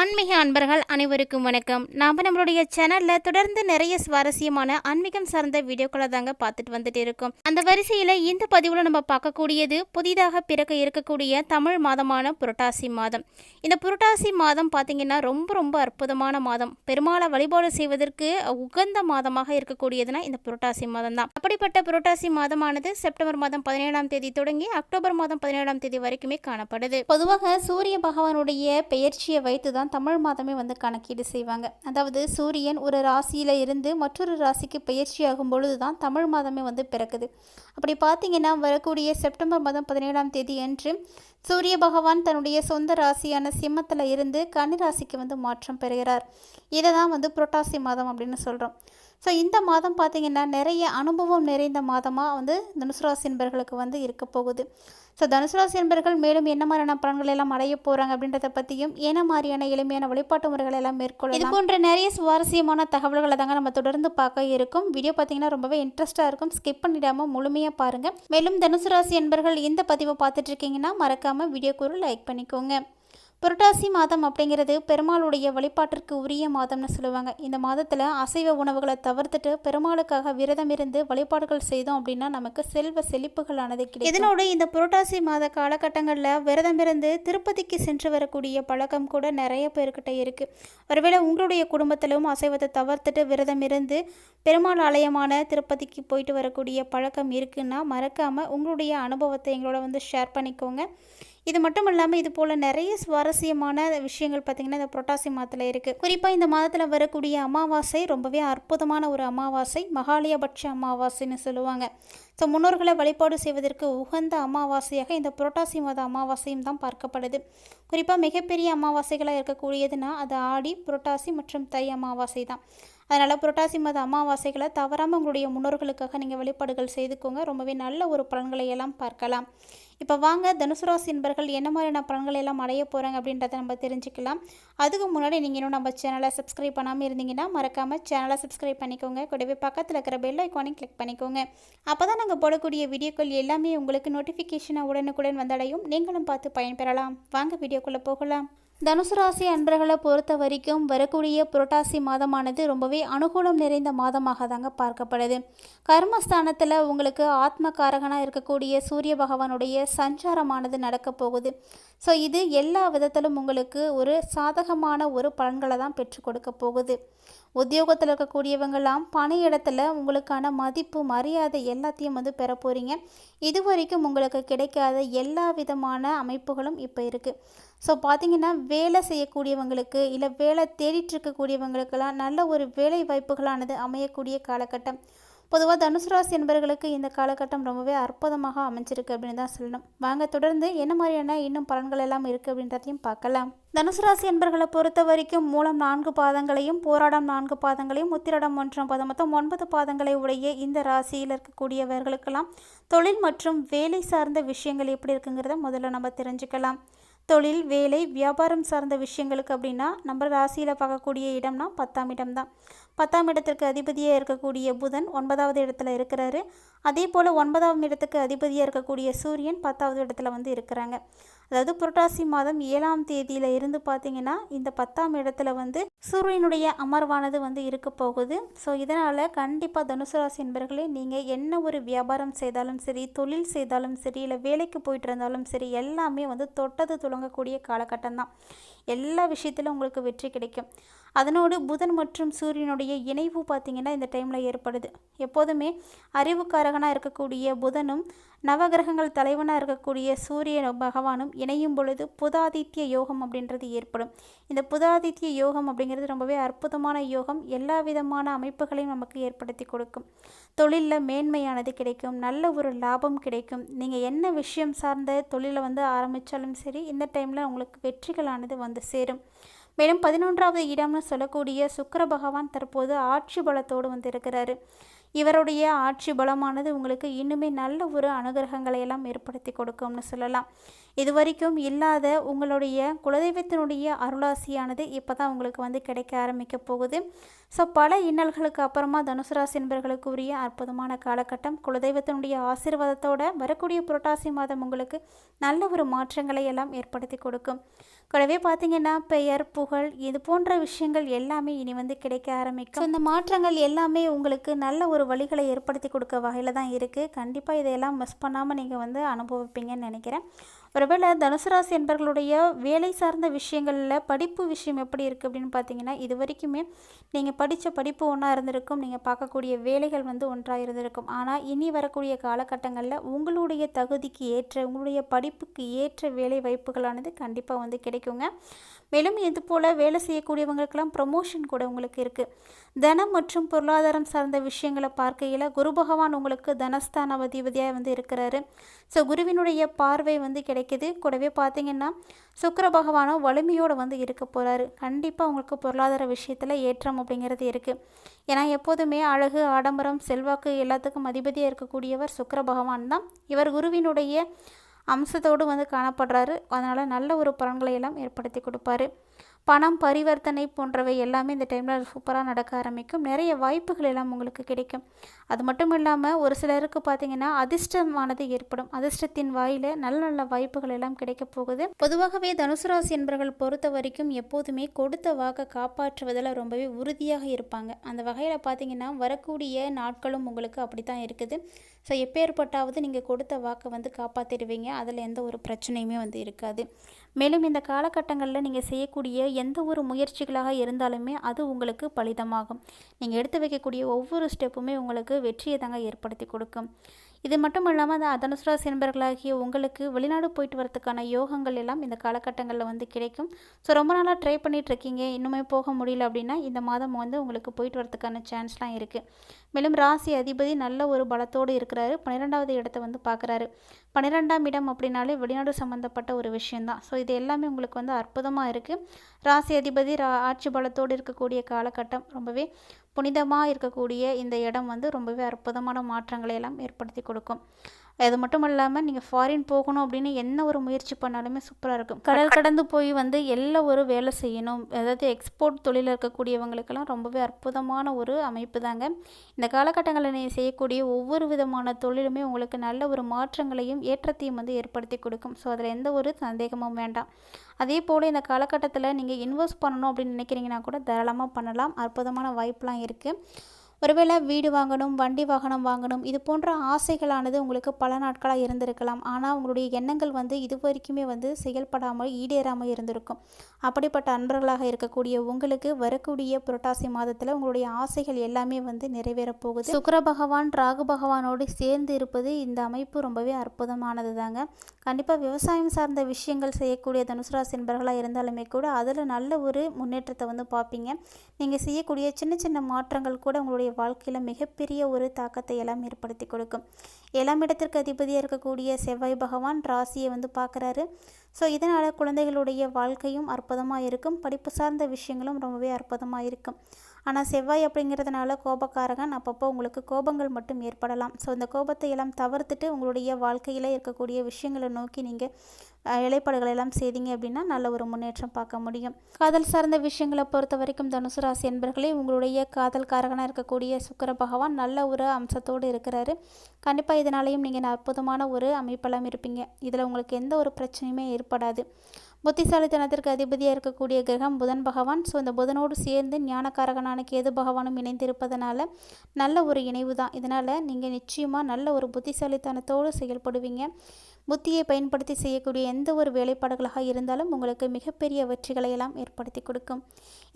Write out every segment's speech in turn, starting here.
ஆன்மீக அன்பர்கள் அனைவருக்கும் வணக்கம். நாம் நம்மளுடைய சேனலில் தொடர்ந்து நிறைய சுவாரஸ்யமான ஆன்மீகம் சார்ந்த வீடியோக்களை தாங்க பார்த்துட்டு வந்துட்டு இருக்கோம். அந்த வரிசையில் இந்த பதிவில் நம்ம பார்க்கக்கூடியது புதிதாக பிறக்க இருக்கக்கூடிய தமிழ் மாதமான புரட்டாசி மாதம். இந்த புரட்டாசி மாதம் பார்த்திங்கன்னா ரொம்ப ரொம்ப அற்புதமான மாதம். பெருமாளை வழிபாடு செய்வதற்கு உகந்த மாதமாக இருக்கக்கூடியதுனா இந்த புரட்டாசி மாதம் தான் அப்படிப்பட்ட புரட்டாசி மாதமானது செப்டம்பர் மாதம் பதினேழாம் தேதி தொடங்கி அக்டோபர் மாதம் பதினேழாம் தேதி வரைக்குமே காணப்படுது. பொதுவாக சூரிய பகவானுடைய பெயர்ச்சியை வைத்து தான் தமிழ் மாதமே வந்து கணக்கீடு செய்வாங்க. அதாவது சூரியன் ஒரு ராசியில் இருந்து மற்றொரு ராசிக்கு பயிற்சியாகும் பொழுது தான் தமிழ் மாதமே வந்து பிறக்குது. அப்படி பார்த்தீங்கன்னா வரக்கூடிய செப்டம்பர் மாதம் பதினேழாம் தேதி அன்று சூரிய பகவான் தன்னுடைய சொந்த ராசியான சிம்மத்தில் இருந்து கன்னிராசிக்கு வந்து மாற்றம் பெறுகிறார். இதை தான் வந்து புரட்டாசி மாதம் அப்படின்னு சொல்கிறோம் ஸோ இந்த மாதம் பார்த்திங்கன்னா நிறைய அனுபவம் நிறைந்த மாதமாக வந்து தனுசு ராசி என்பர்களுக்கு வந்து இருக்க போகுது. ஸோ தனுசு ராசி என்பர்கள் மேலும் என்ன மாதிரியான பலன்கள் எல்லாம் அடைய போகிறாங்க அப்படின்றத பற்றியும் என்ன மாதிரியான எளிமையான வழிபாட்டு முறைகள் எல்லாம் மேற்கொள்ள இது போன்ற நிறைய சுவாரஸ்யமான தகவல்களை தாங்க நம்ம தொடர்ந்து பார்க்க இருக்கும். வீடியோ பார்த்தீங்கன்னா ரொம்பவே இன்ட்ரெஸ்ட்டாக இருக்கும். ஸ்கிப் பண்ணிடாமல் முழுமையாக பாருங்கள் மேலும் தனுசு ராசி என்பர்கள் இந்த பதிவை பார்த்துட்டு இருக்கீங்கன்னா மறக்காமல் வீடியோக்கு ஒரு லைக் பண்ணிக்கோங்க. புரட்டாசி மாதம் அப்படிங்கிறது பெருமாளுடைய வழிபாட்டிற்கு உரிய மாதம்னு சொல்லுவாங்க. இந்த மாதத்தில் அசைவ உணவுகளை தவிர்த்துட்டு பெருமாளுக்காக விரதம் இருந்து வழிபாடுகள் செய்தோம் அப்படின்னா நமக்கு செல்வ செழிப்புகளானது கிடைக்கும். இதனோடு இந்த புரட்டாசி மாத காலகட்டங்களில் விரதம் இருந்து திருப்பதிக்கு சென்று வரக்கூடிய பழக்கம் கூட நிறைய பேர்கிட்ட இருக்குது ஒருவேளை உங்களுடைய குடும்பத்திலும் அசைவத்தை தவிர்த்துட்டு விரதம் இருந்து பெருமாள் ஆலயமான திருப்பதிக்கு போயிட்டு வரக்கூடிய பழக்கம் இருக்குன்னா மறக்காமல் உங்களுடைய அனுபவத்தை எங்களோட வந்து ஷேர் பண்ணிக்கோங்க. இது மட்டும் இல்லாமல் இது போல் நிறைய சுவாரஸ்யமான விஷயங்கள் பார்த்திங்கன்னா இந்த புரட்டாசி மாதத்தில் இருக்குது குறிப்பாக இந்த மாதத்தில் வரக்கூடிய அமாவாசை ரொம்பவே அற்புதமான ஒரு அமாவாசை மகாலயபட்ச அமாவாசைன்னு சொல்லுவாங்க. ஸோ முன்னோர்களை வழிபாடு செய்வதற்கு உகந்த அமாவாசையாக இந்த புரட்டாசி மாத அமாவாசையும் தான் பார்க்கப்படுது. குறிப்பாக மிகப்பெரிய அமாவாசைகளாக இருக்கக்கூடியதுன்னா அது ஆடி புரட்டாசி மற்றும் தை அமாவாசை தான். அதனால் புரட்டாசி மாத அமாவாசைகளை தவறாமல் உங்களுடைய முன்னோர்களுக்காக நீங்கள் வழிபாடுகள் செய்துக்கோங்க. ரொம்பவே நல்ல ஒரு பலன்களை எல்லாம் பார்க்கலாம். இப்போ வாங்க தனுசு ராசி என்பர்கள் என்ன மாதிரியான பலன்கள் எல்லாம் அடைய போகிறாங்க அப்படின்றத நம்ம தெரிஞ்சுக்கலாம். அதுக்கு முன்னாடி நீங்கள் இன்னும் நம்ம சேனலை சப்ஸ்கிரைப் பண்ணாமல் இருந்தீங்கன்னா மறக்காமல் சேனலை சப்ஸ்கிரைப் பண்ணிக்கோங்க. கூடவே பக்கத்தில் இருக்கிற பெல் ஐக்கானையும் கிளிக் பண்ணிக்கோங்க. அப்போ தான் நாங்கள் போடக்கூடிய வீடியோக்கள் எல்லாமே உங்களுக்கு நோட்டிஃபிகேஷனை உடனுக்குடன் வந்தடையும். நீங்களும் பார்த்து பயன்பெறலாம். வாங்க வீடியோக்குள்ளே போகலாம். தனுசு ராசி அன்பர்களை பொறுத்த வரைக்கும் வரக்கூடிய புரட்டாசி மாதமானது ரொம்பவே அனுகூலம் நிறைந்த மாதமாக தாங்க பார்க்கப்படுது. கர்மஸ்தானத்தில் உங்களுக்கு ஆத்மகாரகனாக இருக்கக்கூடிய சூரிய பகவானுடைய சஞ்சாரமானது நடக்கப் போகுது. ஸோ இது எல்லா விதத்திலும் உங்களுக்கு ஒரு சாதகமான ஒரு பலன்களை தான் பெற்றுக் கொடுக்க போகுது. உத்தியோகத்தில் இருக்கக்கூடியவங்களாம் பணியிடத்தில் உங்களுக்கான மதிப்பு மரியாதை எல்லாத்தையும் வந்து பெற போகிறீங்க இது வரைக்கும் உங்களுக்கு கிடைக்காத எல்லா விதமான அமைப்புகளும் இப்போ இருக்குது ஸோ பார்த்தீங்கன்னா வேலை செய்யக்கூடியவங்களுக்கு இல்லை வேலை தேடிட்டு இருக்கக்கூடியவங்களுக்கெல்லாம் நல்ல ஒரு வேலை வாய்ப்புகளானது அமையக்கூடிய காலகட்டம். பொதுவாக தனுசு ராசி என்பவர்களுக்கு இந்த காலகட்டம் ரொம்பவே அற்புதமாக அமைஞ்சிருக்கு அப்படின்னு தான் சொல்லணும். வாங்க தொடர்ந்து என்ன மாதிரியான இன்னும் பலன்கள் எல்லாம் இருக்குது அப்படின்றதையும் பார்க்கலாம். தனுசு ராசி என்பர்களை பொறுத்த வரைக்கும் மூலம் நான்கு பாதங்களையும் போராடம் நான்கு பாதங்களையும் உத்திரடம் ஒன்றாம் பாதம் மொத்தம் ஒன்பது பாதங்களை உடைய இந்த ராசியில் இருக்கக்கூடியவர்களுக்கெல்லாம் தொழில் மற்றும் வேலை சார்ந்த விஷயங்கள் எப்படி இருக்குங்கிறத முதல்ல நம்ம தெரிஞ்சுக்கலாம். தொழில் வேலை வியாபாரம் சார்ந்த விஷயங்களுக்கு அப்படின்னா நம்ம ராசியில் பார்க்கக்கூடிய இடம்னா பத்தாம் இடம் தான். பத்தாம் இடத்திற்கு அதிபதியாக இருக்கக்கூடிய புதன் ஒன்பதாவது இடத்துல இருக்கிறாரு. அதே போல் ஒன்பதாம் இடத்துக்கு அதிபதியாக இருக்கக்கூடிய சூரியன் பத்தாவது இடத்துல வந்து இருக்கிறாங்க. அதாவது புரட்டாசி மாதம் ஏழாம் தேதியில் இருந்து பார்த்தீங்கன்னா இந்த பத்தாம் இடத்துல வந்து சூரியனுடைய அமர்வானது வந்து இருக்க போகுது. ஸோ இதனால் கண்டிப்பாக தனுசு ராசி என்பர்களே நீங்கள் என்ன ஒரு வியாபாரம் செய்தாலும் சரி தொழில் செய்தாலும் சரி இல்லை வேலைக்கு போயிட்டு இருந்தாலும் சரி எல்லாமே வந்து தொட்டது துளங்கக்கூடிய காலகட்டம் தான். எல்லா விஷயத்திலும் உங்களுக்கு வெற்றி கிடைக்கும். அதனோடு புதன் மற்றும் சூரியனுடைய இணைவு பார்த்திங்கன்னா இந்த டைமில் ஏற்படுது. எப்போதுமே அறிவுக்காரகனாக இருக்கக்கூடிய புதனும் நவகிரகங்கள் தலைவனாக இருக்கக்கூடிய சூரிய பகவானும் இணையும் பொழுது புதாதித்ய யோகம் அப்படின்றது ஏற்படும். இந்த புதாதித்ய யோகம் அப்படிங்கிறது ரொம்பவே அற்புதமான யோகம். எல்லா விதமான அமைப்புகளையும் நமக்கு ஏற்படுத்தி கொடுக்கும். தொழிலில் மேன்மையானது கிடைக்கும். நல்ல ஒரு லாபம் கிடைக்கும். நீங்கள் என்ன விஷயம் சார்ந்த தொழிலை வந்து ஆரம்பித்தாலும் சரி இந்த டைமில் உங்களுக்கு வெற்றிகளானது வந்து சேரும். மேலும் பதினொன்றாவது இடம்னு சொல்லக்கூடிய சுக்கர பகவான் தற்போது ஆட்சி பலத்தோடு வந்து இருக்கிறாரு. இவருடைய ஆட்சி பலமானது உங்களுக்கு இன்னுமே நல்ல ஒரு அனுகிரகங்களை எல்லாம் ஏற்படுத்தி கொடுக்கும்னு சொல்லலாம். இதுவரைக்கும் இல்லாத உங்களுடைய குலதெய்வத்தினுடைய அருளாசியானது இப்போ தான் உங்களுக்கு வந்து கிடைக்க ஆரம்பிக்க போகுது. ஸோ பல இன்னல்களுக்கு அப்புறமா தனுசு ராசி என்பர்களுக்கு உரிய அற்புதமான காலகட்டம். குலதெய்வத்தினுடைய ஆசீர்வாதத்தோட வரக்கூடிய புரட்டாசி மாதம் உங்களுக்கு நல்ல ஒரு மாற்றங்களை எல்லாம் ஏற்படுத்தி கொடுக்கும். கூடவே பார்த்தீங்கன்னா பெயர் புகழ் இது போன்ற விஷயங்கள் எல்லாமே இனி வந்து கிடைக்க ஆரம்பிக்கும். இந்த மாற்றங்கள் எல்லாமே உங்களுக்கு நல்ல ஒரு வழிகளை ஏற்படுத்தி கொடுக்க வகையில் தான் இருக்குது கண்டிப்பாக இதையெல்லாம் மிஸ் பண்ணாமல் நீங்கள் வந்து அனுபவிப்பீங்கன்னு நினைக்கிறேன். ஒருவேளை தனுசு ராசி என்பர்களுடைய வேலை சார்ந்த விஷயங்களில் படிப்பு விஷயம் எப்படி இருக்குது அப்படின்னு பார்த்தீங்கன்னா இது வரைக்குமே நீங்கள் படித்த படிப்பு ஒன்றா இருந்திருக்கும். நீங்கள் பார்க்கக்கூடிய வேலைகள் வந்து ஒன்றாக இருந்திருக்கும். ஆனால் இனி வரக்கூடிய காலகட்டங்களில் உங்களுடைய தகுதிக்கு ஏற்ற உங்களுடைய படிப்புக்கு ஏற்ற வேலை வாய்ப்புகளானது கண்டிப்பாக வந்து கிடைக்குங்க. மேலும் இது போல் வேலை செய்யக்கூடியவங்களுக்கெல்லாம் ப்ரொமோஷன் கூட உங்களுக்கு இருக்குது தனம் மற்றும் பொருளாதாரம் சார்ந்த விஷயங்களை பார்க்கையில் குரு பகவான் உங்களுக்கு தனஸ்தான அதிபதியாக வந்து இருக்கிறாரு. ஸோ குருவினுடைய பார்வை வந்து கிடைக்குது. கூடவே பார்த்தீங்கன்னா சுக்கர பகவானும் வலிமையோடு வந்து இருக்க போகிறாரு கண்டிப்பாக உங்களுக்கு பொருளாதார விஷயத்தில் ஏற்றம் அப்படிங்கிறது இருக்குது ஏன்னா எப்போதுமே அழகு ஆடம்பரம் செல்வாக்கு எல்லாத்துக்கும் அதிபதியாக இருக்கக்கூடியவர் சுக்கர பகவான் தான். இவர் குருவினுடைய அம்சத்தோடு வந்து காணப்படுறாரு. அதனால் நல்ல ஒரு பலன்களை எல்லாம் ஏற்படுத்தி கொடுப்பாரு. பணம் பரிவர்த்தனை போன்றவை எல்லாமே இந்த டைமில் சூப்பராக நடக்க ஆரம்பிக்கும். நிறைய வாய்ப்புகள் எல்லாம் உங்களுக்கு கிடைக்கும். அது மட்டும் இல்லாமல் ஒரு சிலருக்கு பார்த்தீங்கன்னா அதிர்ஷ்டமானது ஏற்படும். அதிர்ஷ்டத்தின் வாயில் நல்ல நல்ல வாய்ப்புகள் எல்லாம் கிடைக்க போகுது. பொதுவாகவே தனுசு ராசி என்பவர்கள் பொறுத்த வரைக்கும் எப்போதுமே கொடுத்த வாக்கை காப்பாற்றுவதில் ரொம்பவே உறுதியாக இருப்பாங்க. அந்த வகையில் பார்த்தீங்கன்னா வரக்கூடிய நாட்களும் உங்களுக்கு அப்படி தான் இருக்குது. ஸோ எப்பேற்பட்டாவது நீங்கள் கொடுத்த வாக்கை வந்து காப்பாற்றிடுவீங்க அதில் எந்த ஒரு பிரச்சனையுமே வந்து இருக்காது. மேலும் இந்த காலகட்டங்களில் நீங்கள் செய்யக்கூடிய எந்த ஒரு முயற்சிகளாக இருந்தாலுமே அது உங்களுக்கு பலிதமாகும். நீங்கள் எடுத்து வைக்கக்கூடிய ஒவ்வொரு ஸ்டெப்புமே உங்களுக்கு வெற்றியை தாங்க ஏற்படுத்தி கொடுக்கும். இது மட்டும் இல்லாமல் அந்த தனுசுராசி நண்பர்களாகிய உங்களுக்கு வெளிநாடு போயிட்டு வரதுக்கான யோகங்கள் எல்லாம் இந்த காலகட்டங்களில் வந்து கிடைக்கும். ஸோ ரொம்ப நாளாக ட்ரை பண்ணிகிட்டு இருக்கீங்க. இன்னுமே போக முடியல அப்படின்னா இந்த மாதம் வந்து உங்களுக்கு போயிட்டு வரதுக்கான சான்ஸ்லாம் இருக்குது மேலும் ராசி அதிபதி நல்ல ஒரு பலத்தோடு இருக்கிறாரு. பன்னிரெண்டாவது இடத்த வந்து பார்க்குறாரு. பன்னிரெண்டாம் இடம் அப்படின்னாலே வெளிநாடு சம்மந்தப்பட்ட ஒரு விஷயந்தான் ஸோ இது எல்லாமே உங்களுக்கு வந்து அற்புதமாக இருக்குது ராசி அதிபதி ரா ஆட்சி பலத்தோடு இருக்கக்கூடிய காலகட்டம் ரொம்பவே புனிதமாக இருக்கக்கூடிய இந்த இடம் வந்து ரொம்பவே அற்புதமான மாற்றங்களை எல்லாம் ஏற்படுத்தி கொடுக்கும். அது மட்டும் இல்லாமல் நீங்கள் ஃபாரின் போகணும் அப்படின்னு என்ன ஒரு முயற்சி பண்ணாலுமே சூப்பராக இருக்கும். கடல் கடந்து போய் வந்து எல்லா ஒரு வேலை செய்யணும். அதாவது எக்ஸ்போர்ட் தொழிலில் இருக்கக்கூடியவங்களுக்கெல்லாம் ரொம்பவே அற்புதமான ஒரு அமைப்பு தாங்க இந்த காலகட்டங்களில் நீங்கள் செய்யக்கூடிய ஒவ்வொரு விதமான தொழிலுமே உங்களுக்கு நல்ல ஒரு மாற்றங்களையும் ஏற்றத்தையும் வந்து ஏற்படுத்தி கொடுக்கும். ஸோ அதில் எந்த ஒரு சந்தேகமும் வேண்டாம். அதே போல் இந்த காலகட்டத்தில் நீங்கள் இன்வெஸ்ட் பண்ணணும் அப்படின்னு நினைக்கிறீங்கன்னா கூட தாராளமாக பண்ணலாம். அற்புதமான வாய்ப்பெலாம் இருக்குது ஒருவேளை வீடு வாங்கணும் வண்டி வாகனம் வாங்கணும் இது போன்ற ஆசைகளானது உங்களுக்கு பல நாட்களாக இருந்திருக்கலாம். ஆனால் உங்களுடைய எண்ணங்கள் வந்து இது வரைக்குமே வந்து செயல்படாமல் ஈடேறாமல் இருந்திருக்கும். அப்படிப்பட்ட அன்பர்களாக இருக்கக்கூடிய உங்களுக்கு வரக்கூடிய புரட்டாசி மாதத்தில் உங்களுடைய ஆசைகள் எல்லாமே வந்து நிறைவேறப் போகுது. சுக்கர பகவான் ராகு பகவானோடு சேர்ந்து இருப்பது இந்த அமைப்பு ரொம்பவே அற்புதமானது தாங்க கண்டிப்பாக விவசாயம் சார்ந்த விஷயங்கள் செய்யக்கூடிய தனுசுராசி நண்பர்களாக இருந்தாலுமே கூட அதில் நல்ல ஒரு முன்னேற்றத்தை வந்து பார்ப்பீங்க. நீங்கள் செய்யக்கூடிய சின்ன சின்ன மாற்றங்கள் கூட உங்களுடைய வாழ்க்கையில் மிகப்பெரிய ஒரு தாக்கத்தை எல்லாம் ஏற்படுத்தி கொடுக்கும். ஏழாம் இடத்திற்கு அதிபதியாக இருக்கக்கூடிய செவ்வாய் பகவான் ராசியை வந்து பார்க்குறாரு. ஸோ இதனால் குழந்தைகளுடைய வாழ்க்கையும் அற்புதமாக இருக்கும். படிப்பு சார்ந்த விஷயங்களும் ரொம்பவே அற்புதமாக இருக்கும். ஆனால் செவ்வாய் அப்படிங்கிறதுனால கோபக்காரகன் அப்பப்போ உங்களுக்கு கோபங்கள் மட்டும் ஏற்படலாம். ஸோ இந்த கோபத்தை எல்லாம் தவிர்த்துட்டு உங்களுடைய வாழ்க்கையில் இருக்கக்கூடிய விஷயங்களை நோக்கி நீங்கள் இலைப்பாடுகளை எல்லாம் செய்தீங்க அப்படின்னா நல்ல ஒரு முன்னேற்றம் பார்க்க முடியும். காதல் சார்ந்த விஷயங்களை பொறுத்த வரைக்கும் தனுசு ராசி என்பர்களே உங்களுடைய காதல்காரகனாக இருக்கக்கூடிய சுக்கர பகவான் நல்ல ஒரு அம்சத்தோடு இருக்கிறாரு. கண்டிப்பாக இதனாலையும் நீங்கள் அற்புதமான ஒரு அமைப்பெல்லாம் இருப்பீங்க. இதில் உங்களுக்கு எந்த ஒரு பிரச்சனையுமே ஏற்படாது. புத்திசாலித்தனத்திற்கு அதிபதியாக இருக்கக்கூடிய கிரகம் புதன் பகவான். ஸோ இந்த புதனோடு சேர்ந்து ஞானக்காரகனான கேது பகவானும் இணைந்திருப்பதனால நல்ல ஒரு இணைவு தான் இதனால் நீங்கள் நிச்சயமாக நல்ல ஒரு புத்திசாலித்தனத்தோடு செயல்படுவீங்க. புத்தியை பயன்படுத்தி செய்யக்கூடிய எந்த ஒரு வேலைப்பாடுகளாக இருந்தாலும் உங்களுக்கு மிகப்பெரிய வெற்றிகளை எல்லாம் ஏற்படுத்தி கொடுக்கும்.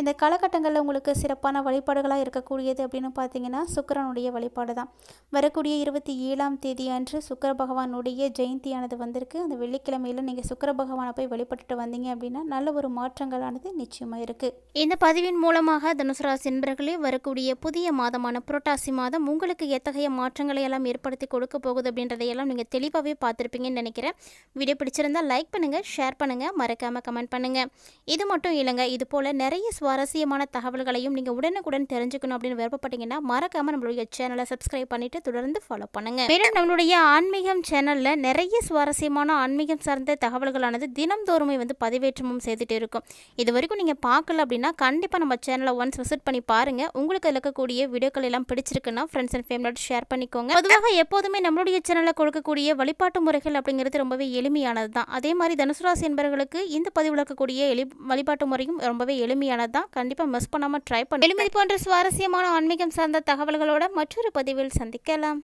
இந்த காலகட்டங்களில் உங்களுக்கு சிறப்பான வழிபாடுகளாக இருக்கக்கூடியது அப்படின்னு பார்த்தீங்கன்னா சுக்கரனுடைய வழிபாடு தான் வரக்கூடிய இருபத்தி ஏழாம் தேதி அன்று சுக்கர பகவானுடைய ஜெயந்தியானது வந்திருக்கு. அந்த வெள்ளிக்கிழமையில் நீங்கள் சுக்கர பகவானை போய் வழிபட்டுட்டு வந்தீங்க அப்படின்னா நல்ல ஒரு மாற்றங்களானது நிச்சயமாக இருக்குது இந்த பதிவின் மூலமாக தனுசு நண்பர்களே வரக்கூடிய புதிய மாதமான புரட்டாசி மாதம் உங்களுக்கு எத்தகைய மாற்றங்களை எல்லாம் ஏற்படுத்தி கொடுக்க போகுது அப்படின்றதையெல்லாம் நீங்கள் தெளிவாகவே பார்த்துருப்பீங்கன்னு நினைக்கிறேன். வீடியோ பிடிச்சிருந்தா லைக் பண்ணுங்கள் ஷேர் பண்ணுங்கள் மறக்காமல் கமெண்ட் பண்ணுங்கள் இது மட்டும் இல்லைங்க இது போல் நிறைய சுவாரஸ்யமான தகவல்களையும் நீங்கள் உடனுக்குடன் தெரிஞ்சுக்கணும் அப்படின்னு விருப்பப்பட்டீங்கன்னா மறக்காமல் நம்மளுடைய சேனலை சப்ஸ்கிரைப் பண்ணிட்டு தொடர்ந்து ஃபாலோ பண்ணுங்கள் மேலும் நம்மளுடைய ஆன்மீகம் சேனலில் நிறைய சுவாரஸ்யமான ஆன்மீகம் சார்ந்த தகவல்களானது தினம்தோறுமே வந்து பதிவேற்றமும் செய்துட்டு இருக்கும். இது வரைக்கும் நீங்கள் பார்க்கல அப்படின்னா கண்டிப்பாக நம்ம சேனலை ஒன்ஸ் விசிட் பண்ணி பாருங்கள் உங்களுக்கு இருக்கக்கூடிய வீடியோக்கள் எல்லாம் பிடிச்சிருக்குன்னா ஃப்ரெண்ட்ஸ் அண்ட் ஃபேமிலியோட ஷேர் பண்ணிக்கோங்க. பொதுவாக எப்போதுமே நம்மளுடைய சேனலில் கொடுக்கக்கூடிய வழிபாட்டு முறைகள் அப்படிங்கிறது ரொம்பவே எளிமையானது தான் அதே மாதிரி தனுசு ராசி என்பவர்களுக்கு இந்த பதிவில் இருக்கக்கூடிய எளி வழிபாட்டு முறையும் ரொம்பவே எளிமையானது தான் கண்டிப்பாக மிஸ் பண்ணாமல் ட்ரை பண்ணி எளிமை போன்ற சுவாரஸ்யமான ஆன்மீகம் சார்ந்த தகவல்களோட மற்றொரு பதிவில் சந்திக்கலாம்.